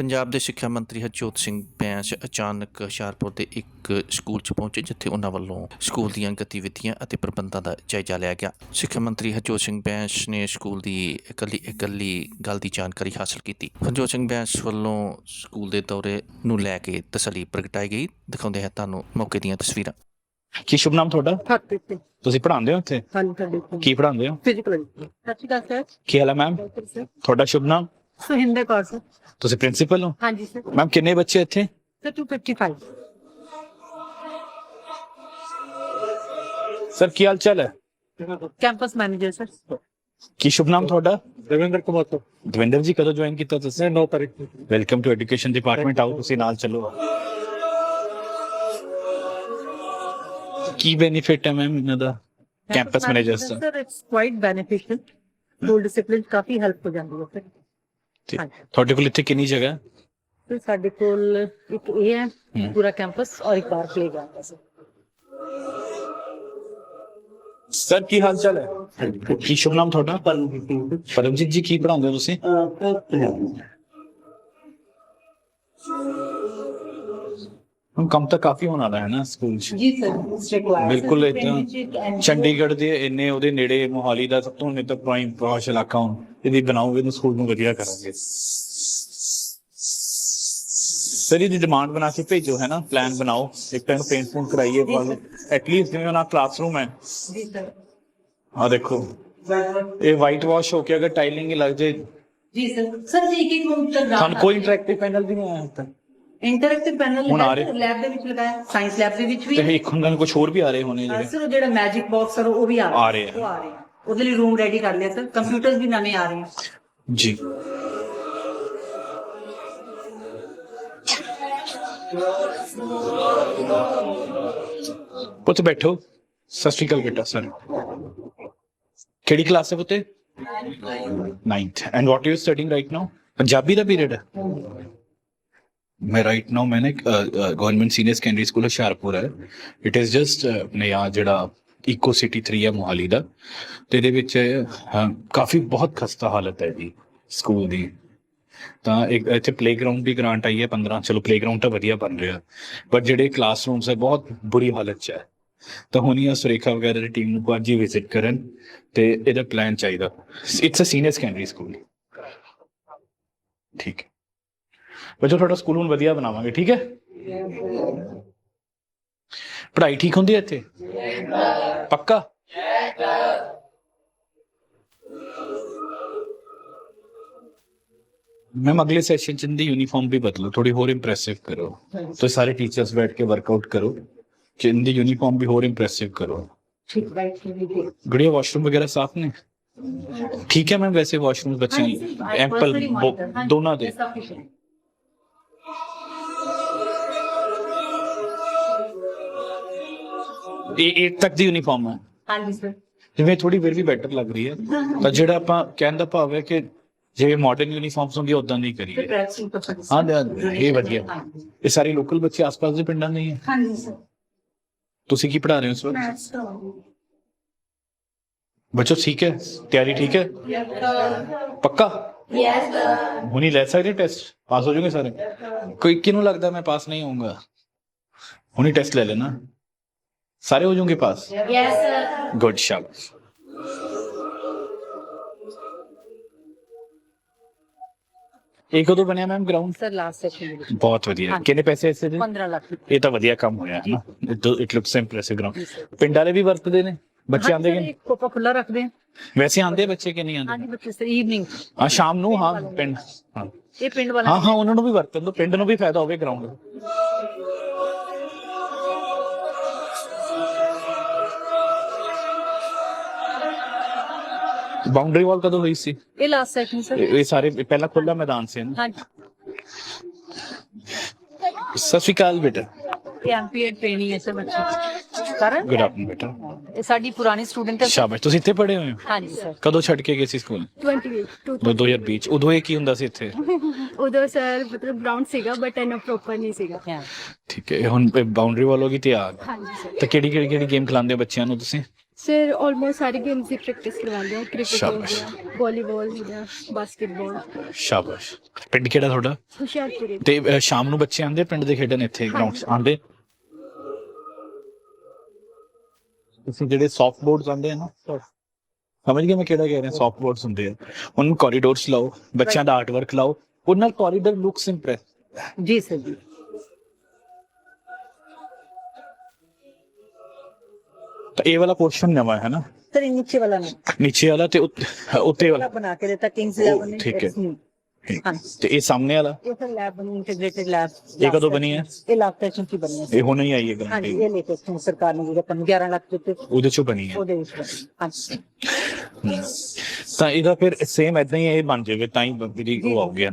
ਪੰਜਾਬ ਦੇ ਸਿੱਖਿਆ ਮੰਤਰੀ ਹਰਜੋਤ ਸਿੰਘ ਬੈਂਸ ਅਚਾਨਕ ਹੁਸ਼ਿਆਰਪੁਰ ਦੇ ਇੱਕ ਸਕੂਲ 'ਚ ਪਹੁੰਚੇ ਜਿੱਥੇ ਉਹਨਾਂ ਵੱਲੋਂ ਸਕੂਲ ਦੀਆਂ ਗਤੀਵਿਧੀਆਂ ਅਤੇ ਪ੍ਰਬੰਧਾਂ ਦਾ ਜਾਇਜ਼ਾ ਲਿਆ ਗਿਆ। ਸਿੱਖਿਆ ਮੰਤਰੀ ਹਰਜੋਤ ਸਿੰਘ ਬੈਂਸ ਨੇ ਸਕੂਲ ਦੀ ਇਕੱਲੀ ਇਕੱਲੀ ਗੱਲ ਦੀ ਜਾਣਕਾਰੀ ਹਾਸਲ ਕੀਤੀ। ਹਰਜੋਤ ਸਿੰਘ ਬੈਂਸ ਵੱਲੋਂ ਸਕੂਲ ਦੇ ਦੌਰੇ ਨੂੰ ਲੈ ਕੇ ਤਸੱਲੀ ਪ੍ਰਗਟਾਈ ਗਈ। ਦਿਖਾਉਂਦੇ ਹਾਂ ਤੁਹਾਨੂੰ ਮੌਕੇ ਦੀਆਂ ਤਸਵੀਰਾਂ। ਕੀ ਸ਼ੁਭ ਨਾਮ ਤੁਹਾਡਾ? ਹਰਪ੍ਰੀਤ ਸਿੰਘ। ਤੁਸੀਂ ਪੜ੍ਹਾਉਂਦੇ ਹੋ ਇੱਥੇ? ਹਾਂਜੀ ਸਾਡੇ ਕੀ ਪੜ੍ਹਾਉਂਦੇ ਹੋ? ਫਿਜ਼ੀਕਲ ਸਤਿ ਸ਼੍ਰੀ ਅਕਾਲ ਸਰ ਕੀ ਹਾਲ ਹੈ ਮੈਮ ਤੁਹਾਡਾ ਸ਼ੁਭ ਨਾਮ? ਸੁਹਿੰਦਰ ਕੌਰ ਸਰ ਤੁਸੀਂ ਪ੍ਰਿੰਸੀਪਲ ਹੋ ਹਾਂਜੀ ਸਰ ਮੈਮ ਕਿੰਨੇ ਬੱਚੇ ਇੱਥੇ ਸਰ 255 ਸਰ ਕੀ ਹਾਲ ਚਾਲ ਹੈ ਕੈਂਪਸ ਮੈਨੇਜਰ ਸਰ ਕੀ ਸ਼ੁਭ ਨਾਮ ਤੁਹਾਡਾ ਦੇਵੇਂਦਰ ਕੁਮਾਰ ਤੋਂ ਦਵਿੰਦਰ ਜੀ ਕਦੋਂ ਜੁਆਇਨ ਕੀਤਾ ਤੁਸੀਂ ਮੈਂ 9 ਤਾਰੀਖ ਨੂੰ ਵੈਲਕਮ ਟੂ ਐਜੂਕੇਸ਼ਨ ਡਿਪਾਰਟਮੈਂਟ ਆਓ ਤੁਸੀਂ ਨਾਲ ਚੱਲੋ ਕੀ ਬੈਨੀਫਿਟ ਹੈ ਮੈਮ ਇਹਨਾਂ ਦਾ campus manager the sir it's quite beneficial school discipline coffee help ਹੋ ਜਾਂਦੀ ਹੈ ਸਰ ਹਾਂਜੀ। ਤੁਹਾਡੇ ਕੋਲ ਇੱਥੇ ਕਿੰਨੀ ਜਗ੍ਹਾ ਹੈ? ਤੇ ਸਾਡੇ ਕੋਲ ਇੱਕ ਇਹ ਹੈ। ਪੂਰਾ ਕੈਂਪਸ ਔਰ ਇੱਕ ਬਾਹਰ ਪਲੇਗਰਾਉਂਡ ਹੈ ਸਰ। ਸਰ ਕੀ ਹਾਲ ਚਾਲ ਹੈ ਕੀ ਸ਼ੁਭ ਨਾਮ ਤੁਹਾਡਾ? ਪਰਮਜੀਤ ਜੀ ਕੀ ਪੜ੍ਹਾਉਂਦੇ ਹੋ ਤੁਸੀਂ? ਹੁਣ ਕੰਮ ਤਾਂ ਕਾਫੀ ਹੋਣ ਵਾਲਾ ਹੈ ਨਾ ਸਕੂਲ 'ਚ। ਜੀ ਸਰ ਇਟਸ ਰਿਕੁਆਇਰਡ ਬਿਲਕੁਲ ਇੱਦਾਂ ਚੰਡੀਗੜ੍ਹ ਦੇ ਇੰਨੇ ਉਹਦੇ ਨੇੜੇ ਮੋਹਾਲੀ ਦਾ ਸਭ ਤੋਂ ਨਿਤ ਪ੍ਰਾਈਮ ਪ੍ਰੋਸ਼ ਇਲਾਕਾ ਹੁਣ। ਇਹਦੀ ਬਣਾਓਗੇ ਤਾਂ ਸਕੂਲ ਨੂੰ ਵਧੀਆ ਕਰਾਂਗੇ। ਸਰ ਇਹਦੀ ਡਿਮਾਂਡ ਬਣਾ ਕੇ ਭੇਜੋ ਹੈ ਨਾ? ਪਲਾਨ ਬਣਾਓ। ਇੱਕ ਟਾਈਮ ਪੇਂਟ ਪੂੰਟ ਕਰਾਈਏ ਐਟਲੀਸਟ ਜਿਵੇਂ ਉਹਨਾਂ ਕਲਾਸਰੂਮ ਹੈ। ਜੀ ਸਰ। ਆ ਦੇਖੋ। ਇਹ ਵਾਈਟ ਵਾਸ਼ ਹੋ ਕੇ ਅਗਰ ਟਾਈਲਿੰਗ ਹੀ ਲੱਗ ਜਾਏ। ਜੀ ਸਰ। ਸਰ ਜੀ ਇੱਕ ਇੱਕ ਮਿੰਟ ਤੱਕ ਤੁਹਾਨੂੰ ਕੋਈ ਇੰਟਰੈਕਟਿਵ ਪੈਨਲ ਵੀ ਨਹੀਂ ਆਇਆ ਹੁਣ ਤੱਕ। ਇੰਟਰੈਕਟਿਵ ਪੈਨਲ ਹੁਣ ਆ ਰਹੇ। ਲੈਬ ਦੇ ਵਿੱਚ ਲਗਾਇਆ ਸਾਇੰਸ ਲੈਬ ਦੇ ਵਿੱਚ ਵੀ ਤੇ ਇੱਕ ਹੁੰਦਾ ਕੁਝ ਹੋਰ ਵੀ ਆ ਰਹੇ ਹੋਣੇ ਜਿਹੜੇ ਸਰ ਉਹ ਜਿਹੜਾ ਮੈਜਿਕ ਬਾਕਸ ਸਰ ਉਹ ਵੀ ਆ ਆ ਰਹੇ ਆ। ਉਹ ਆ ਰਹੇ ਆ ਉਹਦੇ ਲਈ ਰੂਮ ਰੈਡੀ ਕਰ ਲਿਆ ਸਰ ਕੰਪਿਊਟਰਸ ਵੀ ਨਵੇਂ ਆ ਰਹੇ ਆ ਜੀ ਪੁੱਤ ਬੈਠੋ ਸਤਿ ਸ਼੍ਰੀ ਅਕਾਲ ਬੇਟਾ ਸਰ ਕਿਹੜੀ ਕਲਾਸ ਹੈ ਪੁੱਤੇ 9th and what you studying right now Punjabi the period ਹੈ ਮੈਂ ਰਾਈਟ ਨਾਓ ਮੈਨੇ government senior secondary school Hoshiarpur ਹੈ ਇਟ ਇਜ਼ ਜਸਟ ਆਪਣੇ ਆ ਜਿਹੜਾ ਇਕੋ ਸਿਟੀ 3 ਹੈ ਮੋਹਾਲੀ ਦਾ ਤੇ ਇਹਦੇ ਵਿੱਚ ਅਹ, ਕਾਫੀ ਬਹੁਤ ਖਸਤਾ ਹਾਲਤ ਹੈ ਜੀ ਸਕੂਲ ਦੀ ਤਾਂ ਇੱਕ ਇੱਥੇ ਪਲੇਗਰਾਉਂਡ ਦੀ ਗ੍ਰਾਂਟ ਆਈ ਹੈ 15 ਚਲੋ ਪਲੇਗਰਾਉਂਡ ਤਾਂ ਵਧੀਆ ਬਣ ਰਿਹਾ ਪਰ ਜਿਹੜੇ ਕਲਾਸਰੂਮਸ ਹੈ ਬਹੁਤ ਬੁਰੀ ਹਾਲਤ 'ਚ ਹੈ ਤਾਂ ਹੁਣੀ ਆ ਸੁਰੇਖਾ ਵਗੈਰਾ ਦੀ ਟੀਮ ਨੂੰ ਅੱਜ ਹੀ ਵਿਜ਼ਿਟ ਕਰਨ ਤੇ ਇਹਦਾ ਪਲਾਨ ਚਾਹੀਦਾ it's a senior secondary school ਠੀਕ ਹੈ ਬੱਚੋ ਤੁਹਾਡਾ ਸਕੂਲ ਹੁਣ ਵਧੀਆ ਬਣਾਵਾਂਗੇ ਠੀਕ ਹੈ? ਪੜ੍ਹਾਈ ਠੀਕ ਹੁੰਦੀ ਹੈ ਇੱਥੇ? ਪੱਕਾ? ਮੈਮ ਅਗਲੇ ਸੈਸ਼ਨ ਚ ਦੀ ਯੂਨੀਫਾਰਮ ਵੀ ਬਦਲੋ ਥੋੜੀ ਹੋਰ ਇੰਪ੍ਰੈਸਿਵ ਕਰੋ। ਤੁਸੀਂ ਸਾਰੇ ਟੀਚਰਸ ਬੈਠ ਕੇ ਵਰਕਆਊਟ ਕਰੋ ਕਿ ਇਨਦੀ ਯੂਨੀਫਾਰਮ ਵੀ ਹੋਰ ਇੰਪ੍ਰੈਸਿਵ ਕਰੋ। ਠੀਕ ਰਾਈਟ ਜੀ ਗੁੜੀਆ ਵਾਸ਼ਰੂਮ ਵਗੈਰਾ ਸਾਫ਼ ਨੇ? ਠੀਕ ਹੈ ਮੈਮ ਵੈਸੇ ਵਾਸ਼ਰੂਮ ਬੱਚੇ ਇਹ 8 ਤੱਕ ਦੀ ਯੂਨੀਫਾਰਮ ਹੈ। ਹਾਂਜੀ ਸਰ ਜਿਵੇਂ ਥੋੜੀ ਫਿਰ ਵੀ ਬੈਟਰ ਲੱਗ ਰਹੀ ਹੈ। ਤਾਂ ਜਿਹੜਾ ਆਪਾਂ ਕਹਿਣ ਦਾ ਭਾਵ ਹੈ ਕਿ ਜਿਵੇਂ ਮਾਡਰਨ ਯੂਨੀਫਾਰਮਸ ਹੁੰਦੀ ਉਦਾਂ ਸੂਟ ਤਾਂ ਹਾਂ ਹਾਂ, ਇਹ ਵਧੀਆ। ਇਹ ਸਾਰੇ ਲੋਕਲ ਬੱਚੇ ਆਸ-ਪਾਸ ਦੇ ਪਿੰਡਾਂ ਦੇ ਹੀ ਹੈ। ਹਾਂਜੀ ਸਰ ਤੁਸੀਂ ਕੀ ਪੜ੍ਹਾ ਰਹੇ ਹੋ ਇਸ ਵਕਤ? ਬੱਚੋ ਠੀਕ ਹੈ? ਤਿਆਰੀ ਠੀਕ ਹੈ? ਪੱਕਾ? ਯੈਸ ਹੁਣੀ ਲੈ ਸਕਦੇ ਟੈਸਟ ਪਾਸ ਹੋ ਜਾਓਗੇ ਸਾਰੇ? ਕੋਈ ਕਿਹਨੂੰ ਲੱਗਦਾ ਮੈਂ ਪਾਸ ਨਹੀਂ ਹੋਊਂਗਾ? ਹੁਣੀ ਟੈਸਟ ਲੈ ਲੈਣਾ। ਸਾਰੇ ਹੋ ਜਾਓਗੇ ਪਾਸ ਯੈਸ ਸਰ ਗੁੱਡ ਸ਼ਾਬਾਸ਼ ਇਹ ਕਦੋਂ ਬਣਿਆ ma'am ground sir last session ਦੇ ਵਿੱਚ ਬਹੁਤ ਵਧੀਆ ਹਾਂਜੀ। ਕਿੰਨੇ ਪੈਸੇ ਇਸੇ ਦੇ 15 ਲੱਖ ਇਹ ਤਾਂ ਵਧੀਆ ਕੰਮ ਹੋਇਆ ਹੈ ਨਾ ਇਟ ਲੁਕਸ ਇੰਪ੍ਰੈਸਿਵ ਗਰਾਊਂਡ ਪਿੰਡ ਵਾਲੇ ਵੀ ਵਰਤਦੇ ਨੇ ਬੱਚੇ ਆਉਂਦੇ ਕਿ ਨਹੀਂ? ਕੋਪਾ ਖੁੱਲਾ ਰੱਖਦੇ ਹਾਂ ਵੈਸੇ ਆਉਂਦੇ ਬੱਚੇ ਕਿ ਨਹੀਂ ਆਉਂਦੇ ਹਾਂਜੀ ਬੱਚੇ ਸਰ ਈਵਨਿੰਗ ਹਾਂ ਸ਼ਾਮ ਨੂੰ ਹਾਂ ਪਿੰਡ ਹਾਂ ਇਹ ਪਿੰਡ ਵਾਲਾ ਹਾਂ ਹਾਂ ਉਹਨਾਂ ਨੂੰ ਵੀ ਵਰਤਣ ਦੋ ਪਿੰਡ ਨੂੰ ਵੀ ਫਾਇਦਾ ਹੋਵੇ ਗਰਾਊਂਡ ਬਾਉਂਡਰੀ ਵਾਲ ਕਦੋਂ ਹੋਈ ਸੀ? ਇਹ ਲਾਸਟ ਸੈਸ਼ਨ ਸਰ ਇਹ ਇਹ ਸਾਰੇ ਪਹਿਲਾਂ ਖੁੱਲਾ ਮੈਦਾਨ ਸੀ ਨਾ? ਹਾਂਜੀ। ਸਤਿ ਸ਼੍ਰੀ ਅਕਾਲ ਬੇਟਾ। ਇਹ ਐਮਪੀਐਡ ਟ੍ਰੇਨਿੰਗ ਹੈ ਸਰ ਬੱਚੇ ਕਰਨ? ਗੁੱਡ ਆਫਟਰਨੂਨ ਬੇਟਾ। ਇਹ ਸਾਡੀ ਪੁਰਾਣੀ ਸਟੂਡੈਂਟ ਹੈ ਸ਼ਾਬਾਸ਼। ਤੁਸੀਂ ਇੱਥੇ ਪੜ੍ਹੇ ਹੋਏ ਹੋ? ਹਾਂਜੀ ਸਰ ਕਦੋਂ ਛੱਡ ਕੇ ਗਏ ਸੀ ਸਕੂਲ 28 ਟੂ 2020 ਚ। ਉਦੋਂ ਇਹ ਕੀ ਹੁੰਦਾ ਸੀ ਇੱਥੇ? ਉਦੋਂ ਸਰ ਮਤਲਬ ਗਰਾਊਂਡ ਸੀਗਾ ਬਟ ਇਹਨਾਂ ਪ੍ਰੋਪਰ ਨਹੀਂ ਸੀਗਾ। ਠੀਕ ਹੈ ਹੁਣ ਬਾਉਂਡਰੀ ਵਾਲ ਹੋ ਗਈ ਤੇ ਆ ਗਏ। ਹਾਂਜੀ ਸਰ ਤਾਂ ਕਿਹੜੀ ਕਿਹੜੀ ਕਿਹੜੀ ਗੇਮ ਖਿਲਾਉਂਦੇ ਹੋ ਬੱਚਿਆਂ ਨੂੰ ਤੁਸੀਂ? ਸਰ ਆਲਮੋਸਟ ਸਾਰੀ ਗੇਮਸ ਦੀ ਪ੍ਰੈਕਟਿਸ ਕਰਵਾ ਲਿਆ ਕ੍ਰਿਕਟ ਹੋ ਸ਼ਾਬਾਸ਼। ਗਿਆ ਵਾਲੀਬਾਲ ਹੋ ਗਿਆ ਬਾਸਕਟਬਾਲ ਸ਼ਾਬਾਸ਼। ਪਿੰਡ ਕਿਹੜਾ ਤੁਹਾਡਾ? ਹੁਸ਼ਿਆਰਪੁਰੇ। ਤੇ ਅਹ, ਸ਼ਾਮ ਨੂੰ ਬੱਚੇ ਆਉਂਦੇ ਪਿੰਡ ਦੇ ਖੇਡਣ ਇੱਥੇ ਗਰਾਊਂਡ 'ਚ ਆਉਂਦੇ? ਤੁਸੀਂ ਜਿਹੜੇ ਸੌਫਟ ਬੋਰਡਸ ਆਉਂਦੇ ਆ ਨਾ ਸਮਝ ਗਏ ਮੈਂ ਕਿਹੜਾ ਕਹਿ ਰਿਹਾ ਸੌਫਟ ਬੋਰਡਸ ਹੁੰਦੇ ਆ। ਉਹਨਾਂ ਨੂੰ ਕੋਰੀਡੋਰਸ ਲਾਓ ਬੱਚਿਆਂ ਦਾ ਆਰਟ ਵਰਕ ਲਾਓ ਉਹਨਾਂ ਨਾਲ ਕੋਰੀਡੋਰ ਲੁੱਕਸ ਇੰਪ੍ਰੈਸ ਜੀ ਸਰ ਜੀ। ਤਾਂ ਇਹ ਵਾਲਾ ਪੋਰਸ਼ਨ ਨਵਾਂ ਹੈ ਨਾ? ਸਰ ਨੀਚੇ ਵਾਲਾ ਨਹੀਂ। ਨੀਚੇ ਵਾਲਾ ਤੇ ਉੱਤੇ ਵਾਲਾ। ਬਣਾ ਕੇ ਦਿੱਤਾ ਕਿੰਗਸ 11 ਨੇ ਠੀਕ ਹੈ। ਤੇ ਇਹ ਸਾਹਮਣੇ ਵਾਲਾ? ਇਹ ਤਾਂ ਲੈਬ ਬਣੀ ਇੰਟੀਗ੍ਰੇਟਿਡ ਲੈਬ ਇਹ ਕਦੋਂ ਬਣੀ ਹੈ? ਇਹ ਲਾਸਟ ਸੈਸ਼ਨ ਕੀ ਬਣੀ ਹੈ ਇਹ ਹੁਣ ਹੀ ਆਈ ਹੈ ਗ੍ਰਾਂਟ ਹਾਂਜੀ ਇਹ ਲੇਟੈਸਟ ਸਰਕਾਰ ਨੇ ਜਿਹੜਾ 11 ਲੱਖ ਦਿੱਤੇ। ਉਹਦੇ ਚੋਂ ਬਣੀ ਹੈ। ਉਹਦੇ ਵਿੱਚ ਹਾਂਜੀ। ਤਾਂ ਇਹਦਾ ਫਿਰ ਸੇਮ ਐਦਾਂ ਹੀ ਇਹ ਬਣ ਜਾਵੇ ਤਾਂ ਹੀ ਮੇਰੀ ਉਹ ਆਉਗੀ ਹੈ।